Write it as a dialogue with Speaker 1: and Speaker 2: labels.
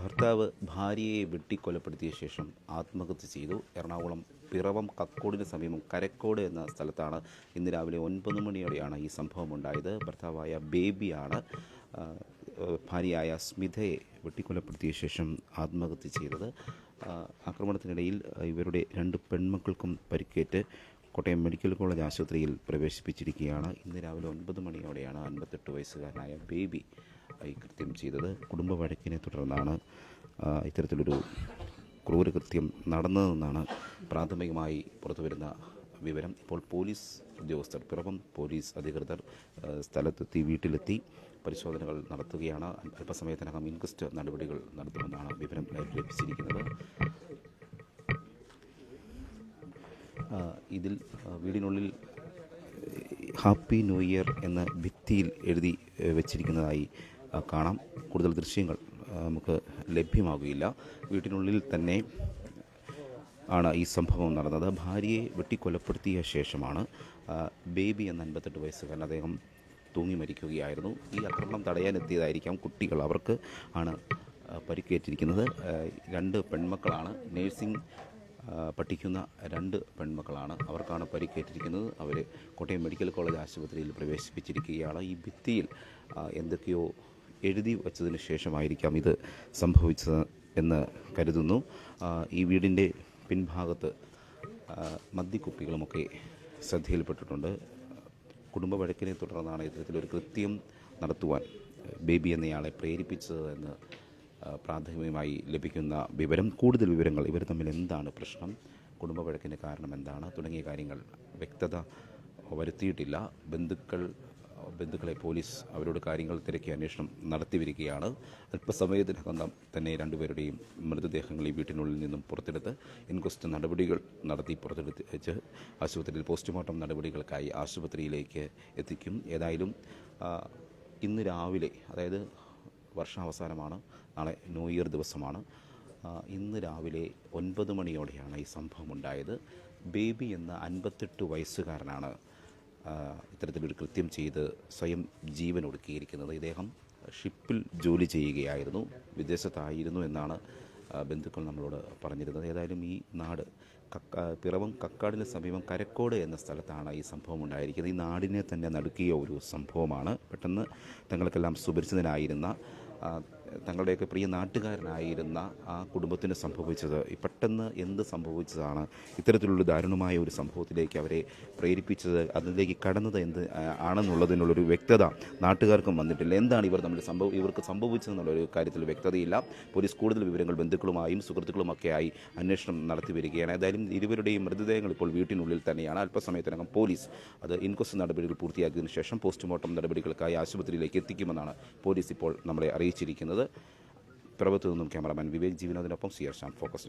Speaker 1: ഭർത്താവ് ഭാര്യയെ വെട്ടിക്കൊലപ്പെടുത്തിയ ശേഷം ആത്മഹത്യ ചെയ്തു. എറണാകുളം പിറവം കക്കോടിന് സമീപം കരക്കോട് എന്ന സ്ഥലത്താണ് ഇന്ന് രാവിലെ ഒൻപത് മണിയോടെയാണ് ഈ സംഭവം ഉണ്ടായത് ഭർത്താവായ ബേബിയാണ് ഭാര്യയായ സ്മിതയെ വെട്ടിക്കൊലപ്പെടുത്തിയ ശേഷം ആത്മഹത്യ ചെയ്തത്. ആക്രമണത്തിനിടയിൽ ഇവരുടെ രണ്ട് പെൺമക്കൾക്കും പരിക്കേറ്റ് കോട്ടയം മെഡിക്കൽ കോളേജ് ആശുപത്രിയിൽ പ്രവേശിപ്പിച്ചിരിക്കുകയാണ്. ഇന്ന് രാവിലെ ഒൻപത് മണിയോടെയാണ് അൻപത്തെട്ട് വയസ്സുകാരനായ ബേബി ഈ കൃത്യം ചെയ്തത്. കുടുംബ വഴക്കിനെ തുടർന്നാണ് ഇത്തരത്തിലൊരു ക്രൂരകൃത്യം നടന്നതെന്നാണ് പ്രാഥമികമായി പുറത്തുവരുന്ന വിവരം. ഇപ്പോൾ പോലീസ് ഉദ്യോഗസ്ഥർ പിറവം പോലീസ് അധികൃതർ സ്ഥലത്തെത്തി വീട്ടിലെത്തി പരിശോധനകൾ നടത്തുകയാണ്. അല്പസമയത്തിനകം ഇൻക്വസ്റ്റ് നടപടികൾ നടത്തുമെന്നാണ് വിവരം ലഭിച്ചിരിക്കുന്നത്. ഇതിൽ വീടിനുള്ളിൽ ഹാപ്പി ന്യൂ ഇയർ എന്ന ഭിത്തിയിൽ എഴുതി വച്ചിരിക്കുന്നതായി കാണാം. കൂടുതൽ ദൃശ്യങ്ങൾ നമുക്ക് ലഭ്യമാകുകയില്ല. വീട്ടിനുള്ളിൽ തന്നെ ആണ് ഈ സംഭവം നടന്നത്. ഭാര്യയെ വെട്ടിക്കൊലപ്പെടുത്തിയ ശേഷമാണ് ബേബി എന്ന അൻപത്തെട്ട് വയസ്സുകാരൻ അദ്ദേഹം തൂങ്ങി മരിക്കുകയായിരുന്നു. ഈ ആക്രമണം തടയാനെത്തിയതായിരിക്കാം കുട്ടികൾ അവർക്ക് ആണ് പരിക്കേറ്റിരിക്കുന്നത്. രണ്ട് പെൺമക്കളാണ്. നേഴ്സിംഗ് പഠിക്കുന്ന രണ്ട് പെൺമക്കളാണ് അവർക്കാണ് പരിക്കേറ്റിരിക്കുന്നത്. അവർ കോട്ടയം മെഡിക്കൽ കോളേജ് ആശുപത്രിയിൽ പ്രവേശിപ്പിച്ചിരിക്കുകയാണ്. ഈ ഭിത്തിയിൽ എന്തൊക്കെയോ എഴുതി വച്ചതിന് ശേഷമായിരിക്കാം ഇത് സംഭവിച്ചത് എന്ന് കരുതുന്നു. ഈ വീടിന്റെ പിൻഭാഗത്ത് മദ്യക്കുപ്പികളുമൊക്കെ ശ്രദ്ധയിൽപ്പെട്ടിട്ടുണ്ട്. കുടുംബ വഴക്കിനെ തുടർന്നാണ് ഇത്തരത്തിലൊരു കൃത്യം നടത്തുവാൻ ബേബി എന്നയാളെ പ്രേരിപ്പിച്ചത് എന്ന് പ്രാഥമികമായി ലഭിക്കുന്ന വിവരം. കൂടുതൽ വിവരങ്ങൾ ഇവർ തമ്മിൽ എന്താണ് പ്രശ്നം കുടുംബ വഴക്കിന് കാരണം എന്താണ് തുടങ്ങിയ കാര്യങ്ങൾ വ്യക്തത വരുത്തിയിട്ടില്ല. ബന്ധുക്കൾ ബന്ധുക്കളെ പോലീസ് അവരോട് കാര്യങ്ങൾ തിരക്കി അന്വേഷണം നടത്തിവരികയാണ്. അല്പസമയത്തിനകം തന്നെ രണ്ടുപേരുടെയും മൃതദേഹങ്ങൾ ഈ വീട്ടിനുള്ളിൽ നിന്നും പുറത്തെടുത്ത് ഇൻക്വസ്റ്റ് നടപടികൾ നടത്തി പുറത്തെടുത്ത് വെച്ച് ആശുപത്രിയിൽ പോസ്റ്റ്മോർട്ടം നടപടികൾക്കായി ആശുപത്രിയിലേക്ക് എത്തിക്കും. ഏതായാലും ഇന്ന് രാവിലെ അതായത് വർഷാവസാനമാണ് നാളെ ന്യൂ ഇയർ ദിവസമാണ്. ഇന്ന് രാവിലെ ഒൻപത് മണിയോടെയാണ് ഈ സംഭവം ഉണ്ടായത്. ബേബി എന്ന അൻപത്തെട്ട് വയസ്സുകാരനാണ് ഇത്തരത്തിലൊരു കൃത്യം ചെയ്ത് സ്വയം ജീവൻ ഒടുക്കിയിരിക്കുന്നത് ഇദ്ദേഹം ഷിപ്പിൽ ജോലി ചെയ്യുകയായിരുന്നു വിദേശത്തായിരുന്നു എന്നാണ് ബന്ധുക്കൾ നമ്മളോട് പറഞ്ഞിരുന്നത്. ഏതായാലും ഈ നാട് പിറവം കക്കാടിന് സമീപം കരക്കോട് എന്ന സ്ഥലത്താണ് ഈ സംഭവം ഉണ്ടായിരിക്കുന്നത് ഈ നാടിനെ തന്നെ നടുക്കിയ ഒരു സംഭവമാണ്. പെട്ടെന്ന് തങ്ങൾക്കെല്ലാം സുപരിചിതനായിരുന്ന തങ്ങളുടെയൊക്കെ പ്രിയ നാട്ടുകാരനായിരുന്ന ആ കുടുംബത്തിന് സംഭവിച്ചത്. പെട്ടെന്ന് എന്ത് സംഭവിച്ചതാണ്? ഇത്തരത്തിലുള്ള ദാരുണമായ ഒരു സംഭവത്തിലേക്ക് അവരെ പ്രേരിപ്പിച്ചത് അതിലേക്ക് കടന്നത് എന്ത് ആണെന്നുള്ളതിനുള്ളൊരു വ്യക്തത നാട്ടുകാർക്കും വന്നിട്ടില്ല. എന്താണ് ഇവർ തമ്മിൽ സംഭവം ഇവർക്ക് സംഭവിച്ചതെന്നുള്ളൊരു കാര്യത്തിൽ വ്യക്തതയില്ല. പോലീസ് കൂടുതൽ വിവരങ്ങൾ ബന്ധുക്കളുമായും സുഹൃത്തുക്കളുമൊക്കെയായി അന്വേഷണം നടത്തി വരികയാണ്. ഏതായാലും ഇരുവരുടെയും മൃതദേഹങ്ങൾ ഇപ്പോൾ വീട്ടിനുള്ളിൽ തന്നെയാണ്. അല്പസമയത്തിനകം പോലീസ് അത് ഇൻക്വസ്റ്റ് നടപടികൾ പൂർത്തിയാക്കിയതിനു ശേഷം പോസ്റ്റ്മോർട്ടം നടപടികൾക്കായി ആശുപത്രിയിലേക്ക് എത്തിക്കുമെന്നാണ് പോലീസ് ഇപ്പോൾ നമ്മളെ അറിയിച്ചിരിക്കുന്നത്. പിറവത്തു നിന്നും cameraman Vivek ജീവനോദിനൊപ്പം C R Shyam focus news.